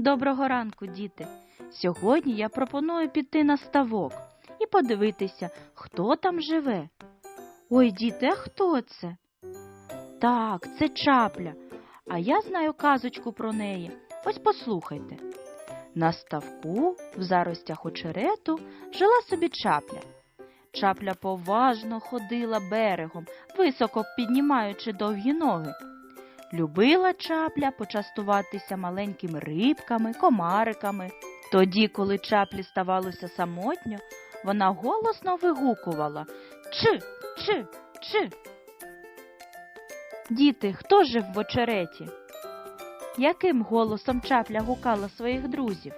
Доброго ранку, діти! Сьогодні я пропоную піти на ставок і подивитися, хто там живе. Ой, діти, а хто це? Так, це чапля. А я знаю казочку про неї. Ось послухайте. На ставку, в заростях очерету, жила собі чапля. Чапля поважно ходила берегом, високо піднімаючи довгі ноги. Любила чапля почастуватися маленькими рибками, комариками. Тоді, коли чаплі ставалося самотньо, вона голосно вигукувала Чи, чи, чи. Діти, хто жив в очереті? Яким голосом чапля гукала своїх друзів?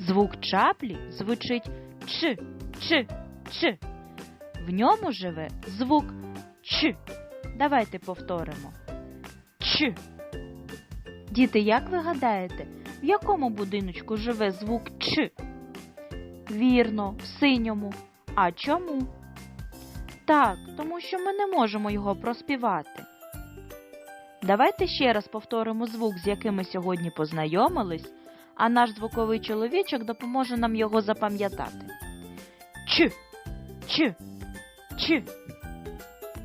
Звук чаплі звучить чи, чи, чи. В ньому живе звук чи. Давайте повторимо. Ч. Діти, як ви гадаєте, в якому будиночку живе звук Ч? Вірно, в синьому. А чому? Так, тому що ми не можемо його проспівати. Давайте ще раз повторимо звук, з яким ми сьогодні познайомились, а наш звуковий чоловічок допоможе нам його запам'ятати. Ч, Ч, Ч.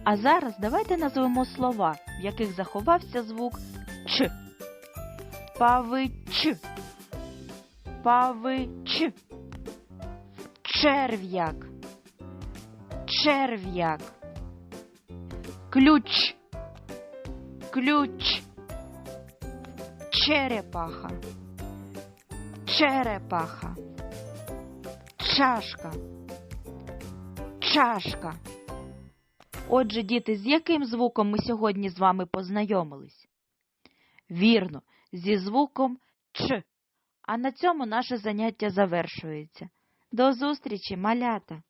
А зараз давайте назвемо слова, в яких заховався звук Ч. Павич. Павич. Черв'як. Черв'як. Ключ. Ключ. Черепаха. Черепаха. Чашка. Чашка. Отже, діти, з яким звуком ми сьогодні з вами познайомились? Вірно, зі звуком Ч. А на цьому наше заняття завершується. До зустрічі, малята!